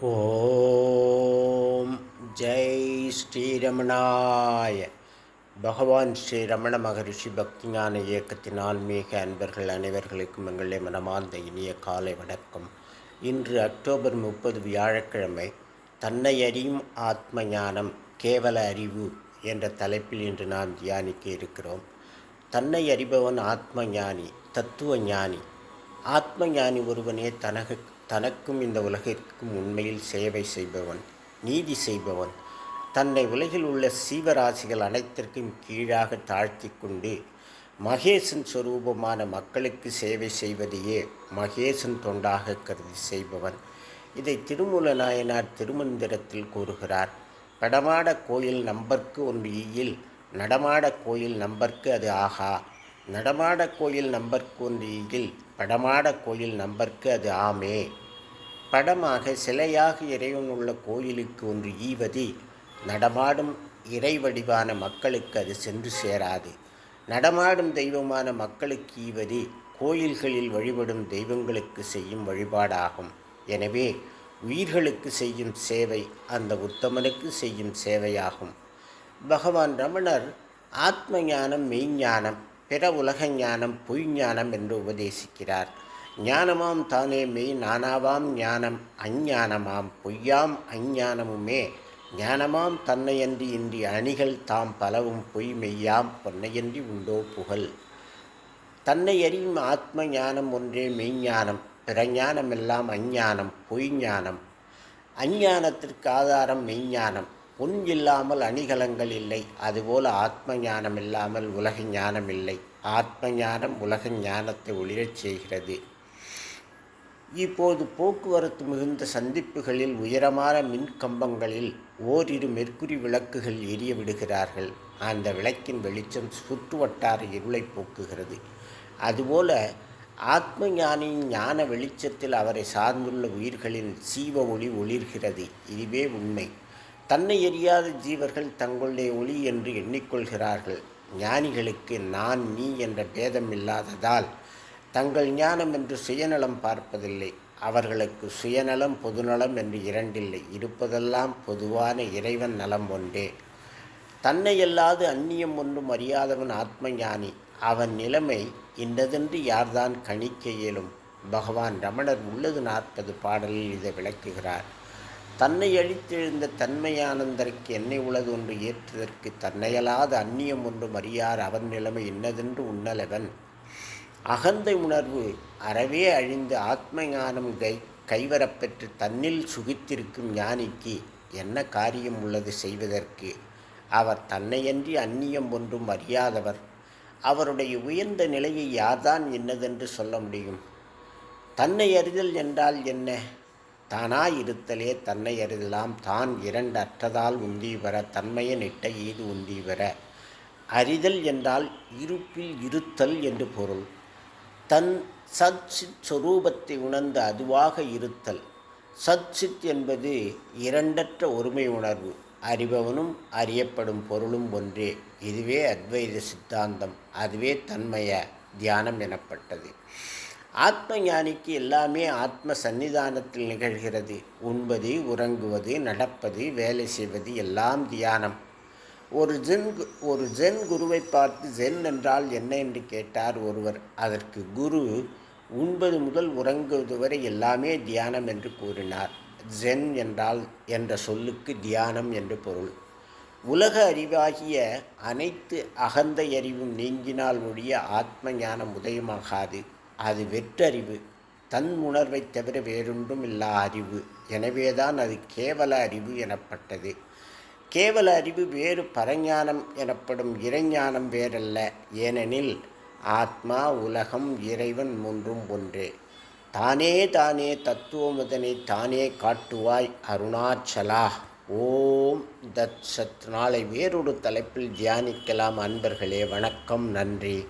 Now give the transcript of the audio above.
ஓம் ஜெய் ஸ்ரீரமணாய. பகவான் ஸ்ரீ ரமண மகரிஷி பக்திஞான இயக்கத்தின் ஆன்மீக அன்பர்கள் அனைவர்களுக்கும் எங்களை மனமார்ந்த இனிய காலை வணக்கம். இன்று அக்டோபர் முப்பது வியாழக்கிழமை தன்னை அறியும் ஆத்ம ஞானம் கேவல அறிவு என்ற தலைப்பில் இன்று நாம் தியானிக்க இருக்கிறோம். தன்னை அறிபவன் ஆத்ம ஞானி தத்துவ ஞானி ஆத்ம ஞானி ஒருவனே தனக்கு தனக்கும் இந்த உலகிற்கும் உண்மையில் சேவை செய்பவன் நீதி செய்பவன். தன்னை உலகில் உள்ள சீவராசிகள் அனைத்திற்கும் கீழாக தாழ்த்தி கொண்டு மகேசன் சொரூபமான மக்களுக்கு சேவை செய்வதையே மகேசன் தொண்டாக கருதி செய்பவன். இதை திருமூல நாயனார் திருமந்திரத்தில் கூறுகிறார். படமாட கோயில் நம்பர்க்கு ஒன்று ஈயில் நடமாட கோயில் நம்பர்க்கு அது ஆகா. நடமாட கோயில் நம்பர்க்கு படமாட கோயில் நம்பர்க்கு அது ஆமே. படமாக சிலையாக இறைவன் உள்ள கோயிலுக்கு ஒன்று ஈவதி நடமாடும் இறை வடிவான மக்களுக்கு அது சென்று சேராது. நடமாடும் தெய்வமான மக்களுக்கு ஈவதி கோயில்களில் வழிபடும் தெய்வங்களுக்கு செய்யும் வழிபாடாகும். எனவே உயிர்களுக்கு செய்யும் சேவை அந்த உத்தமனுக்கு செய்யும் சேவையாகும். பகவான் ரமணர் ஆத்ம ஞானம் மெய்ஞானம் பிற உலக ஞானம் பொய் ஞானம் என்று உபதேசிக்கிறார். ஞானமாம் தானே மெய் நானாவாம் ஞானம் அஞ்ஞானமாம் பொய்யாம் அஞ்ஞானமுமே. ஞானமாம் தன்னையன்றி இன்றி அணிகள் தாம் பலவும் பொய் மெய்யாம் பொன்னையன்றி உண்டோ புகழ். தன்னை அறியும் ஆத்ம ஞானம் ஒன்றே மெய்ஞானம் பிற ஞானமெல்லாம் அஞ்ஞானம் பொய் ஞானம் அஞ்ஞானத்திற்கு ஆதாரம் மெய்ஞானம். பொன் இல்லாமல் அணிகலங்கள் இல்லை. அதுபோல ஆத்ம ஞானம் இல்லாமல் உலக ஞானம் இல்லை. ஆத்ம ஞானம் உலக ஞானத்தை ஒளிரச் செய்கிறது. இப்போது போக்குவரத்து மிகுந்த சந்திப்புகளில் உயரமான மின் கம்பங்களில் ஓரிரு மெர்க்குரி விளக்குகள் எரிய விடுகிறார்கள். அந்த விளக்கின் வெளிச்சம் சுற்று வட்டார இருளை போக்குகிறது. அதுபோல ஆத்ம ஞானியின் ஞான வெளிச்சத்தில் அவரை சார்ந்துள்ள உயிர்களின் சீவ ஒளி ஒளிர்கிறது. இதுவே உண்மை. தன்னை எரியாத ஜீவர்கள் தங்களுடைய ஒளி என்று எண்ணிக்கொள்கிறார்கள். ஞானிகளுக்கு நான் நீ என்ற பேதம் இல்லாததால் தங்கள் ஞானம் என்று சுயநலம் பார்ப்பதில்லை. அவர்களுக்கு சுயநலம் பொதுநலம் என்று இரண்டில்லை. இருப்பதெல்லாம் பொதுவான இறைவன் நலம் ஒன்றே. தன்னை அல்லாது அந்நியம் ஒன்றும் அறியாதவன் ஆத்ம ஞானி அவன் நிலைமை இன்னதென்று யார்தான் கணிக்க இயலும்? பகவான் ரமணர் உள்ளது நாற்பது பாடலில் இதை விளக்குகிறார். தன்னை அழித்தெழுந்த தன்மையானந்தருக்கு என்னை உலகு ஒன்று ஏற்றுதற்கு தன்னையலாத அந்நியம் ஒன்றும் அறியார் அவன் நிலைமை இன்னதென்று உன்னலவன் அகந்தை உணர்வு அறவே அழிந்து ஆத்ம ஞானம் கை கைவரப்பெற்று தன்னில் சுகித்திருக்கும் ஞானிக்கு என்ன காரியம் உள்ளது செய்வதற்கு? அவர் தன்னையன்றி அந்நியம் ஒன்றும் அறியாதவர். அவருடைய உயர்ந்த நிலையை யார்தான் என்னதென்று சொல்ல முடியும்? தன்னை அறிதல் என்றால் என்ன? தானாய் இருத்தலே தன்னை அறிதலாம் தான் இரண்டு அற்றதால் உந்தி வர தன்மைய நிட்ட ஈது உந்தி வர அறிதல் என்றால் இருப்பில் இருத்தல் என்று பொருள். தன் சத்சித் சொரூபத்தை உணர்ந்து அதுவாக இருத்தல். சத்சித் என்பது இரண்டற்ற ஒருமை உணர்வு. அறிபவனும் அறியப்படும் பொருளும் ஒன்றே. இதுவே அத்வைத சித்தாந்தம். அதுவே தன்மய தியானம் எனப்பட்டது. ஆத்ம ஞானிக்கு எல்லாமே ஆத்ம சன்னிதானத்தில் நிகழ்கிறது. உண்பது உறங்குவது நடப்பது வேலை செய்வது எல்லாம் தியானம். ஒரு ஜென் ஒரு ஜென் குருவை பார்த்து ஜென் என்றால் என்ன என்று கேட்டார் ஒருவர். அதற்கு குரு உண்பது முதல் உறங்குவது வரை எல்லாமே தியானம் என்று கூறினார். ஜென் என்றால் என்ற சொல்லுக்கு தியானம் என்று பொருள். உலக அறிவாகிய அனைத்து அகந்தை அறிவும் நீங்கினால் ஒழிய ஆத்ம ஞானம் உதயமாகாது. அது வெற்றறிவு. தன் உணர்வை தவிர வேறொன்றும் இல்லா அறிவு. எனவேதான் அது கேவல அறிவு எனப்பட்டது. கேவல அறிவு வேறு பரஞானம் எனப்படும் இறைஞானம் வேறல்ல. ஏனெனில் ஆத்மா உலகம் இறைவன் மூன்றும் ஒன்றே. தானே தானே தத்துவமுதனை தானே காட்டுவாய் அருணாச்சலா. ஓம் தத் சத். நாளை வேறொரு தலைப்பில் தியானிக்கலாம் அன்பர்களே. வணக்கம். நன்றி.